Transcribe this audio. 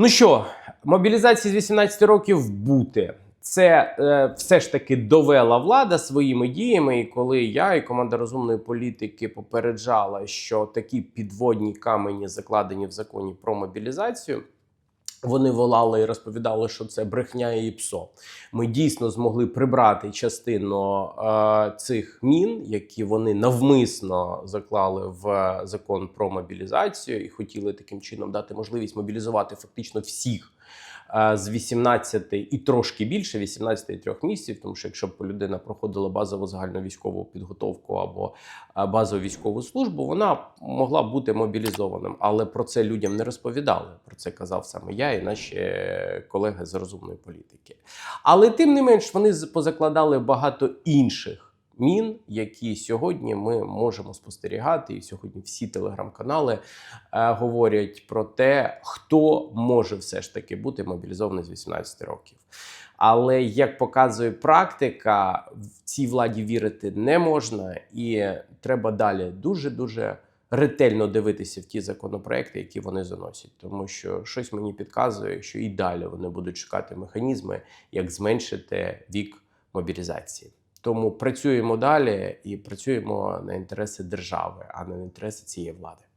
Ну що, мобілізації з 18 років бути. Це е, все ж таки довела влада своїми діями. І коли я і команда розумної політики попереджала, що такі підводні камені закладені в законі про мобілізацію. Вони волали і розповідали, що це брехня і псо. Ми дійсно змогли прибрати частину е, цих мін, які вони навмисно заклали в закон про мобілізацію, і хотіли таким чином дати можливість мобілізувати фактично всіх е, з 18 і трошки більше 18 і 3 місяців. Тому що якщо б людина проходила базову загальну військову підготовку або е, базову військову службу, вона могла бути мобілізованим. Але про це людям не розповідали. Про це казав саме я і наші колеги з розумної політики. Але тим не менш вони позакладали багато інших мін, які сьогодні ми можемо спостерігати. І сьогодні всі телеграм-канали е, говорять про те, хто може все ж таки бути мобілізований з 18 років. Але як показує практика, в цій владі вірити не можна, і треба далі дуже дуже ретельно дивитися в ті законопроекти, які вони заносять, тому що щось мені підказує, що і далі вони будуть шукати механізми, як зменшити вік мобілізації. Тому працюємо далі і працюємо на інтереси держави, а не на інтереси цієї влади.